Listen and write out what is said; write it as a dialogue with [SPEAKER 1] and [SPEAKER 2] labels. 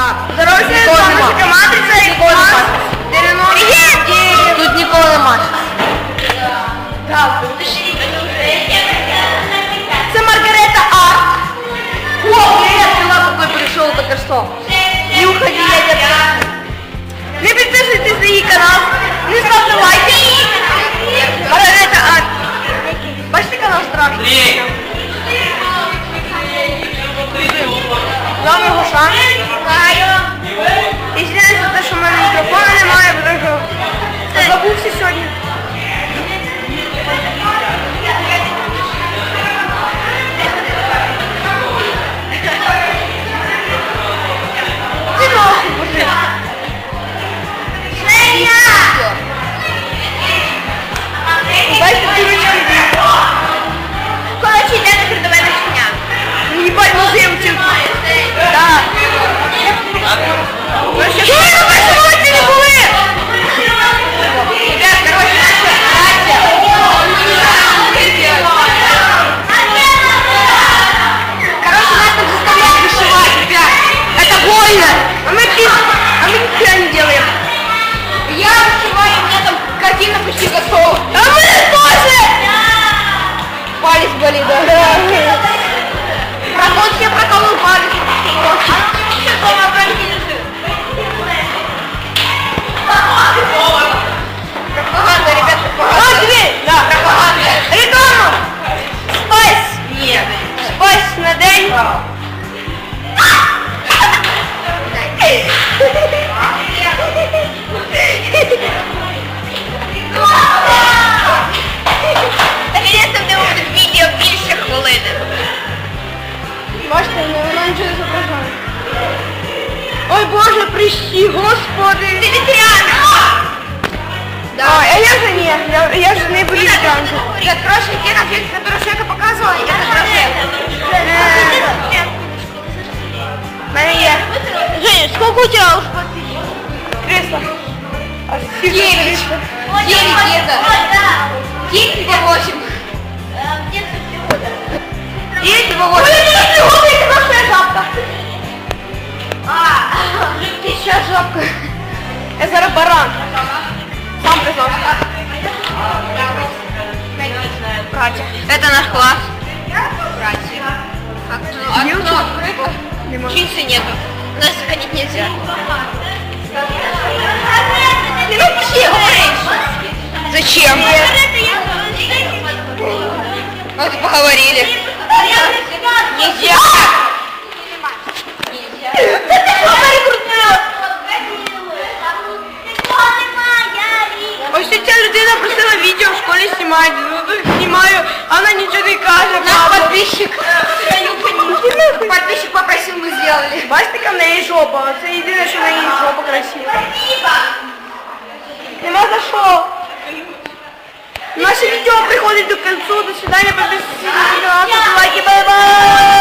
[SPEAKER 1] Здоров'я,
[SPEAKER 2] Ніколи
[SPEAKER 1] наша
[SPEAKER 2] нема.
[SPEAKER 1] командриця і
[SPEAKER 2] Ніколи нема.
[SPEAKER 1] клас. 99.
[SPEAKER 2] Тут ніколи нема.
[SPEAKER 1] Так. Це Маргарета Арт.
[SPEAKER 2] О, я поняла, какой пришел только что.
[SPEAKER 1] Не уходи, я тебя... Не підписуйтесь на її канал, Що ви першому не були? Ребят, короче, наша Короче, нас там заставляют вышивать, ребят. Это больно. А мы, а мы не делаем. Я вышиваю, у меня там картина почти готова. А мы тоже! Палец болит, да. Прокол себе проколол. Бачите, воно нічого не зображає. Ой Боже, прищі, господи. Ти ветеран! Да. А, я же не, я, я же не буду ветеранкой. Я прошлый те конфликты, которые Шека показывала, я как раз Мене є. Женя, сколько у тебя уж подписчиков? 300. А
[SPEAKER 2] Девять. Девять где-то. Девять либо восемь.
[SPEAKER 1] Жабка. Я зараз баран. Сам признался. Катя.
[SPEAKER 2] Это наш класс.
[SPEAKER 1] А Девочек?
[SPEAKER 2] окно открыто. Чинсы нету. Нас заходить нельзя.
[SPEAKER 1] Ты вообще говоришь?
[SPEAKER 2] Зачем? И поговорили.
[SPEAKER 1] людина просила відео в школі знімати. Ну тут знімаю, а вона нічого не каже.
[SPEAKER 2] Наш
[SPEAKER 1] папа.
[SPEAKER 2] подписчик. Подписчик попросил, мы сделали.
[SPEAKER 1] Бачите, яка в неї жопа. Це єдине, що в неї жопа красива. Нема за що. Наше відео приходить до кінця. До свидання, підписуйтесь на канал, ставте лайки, бай-бай!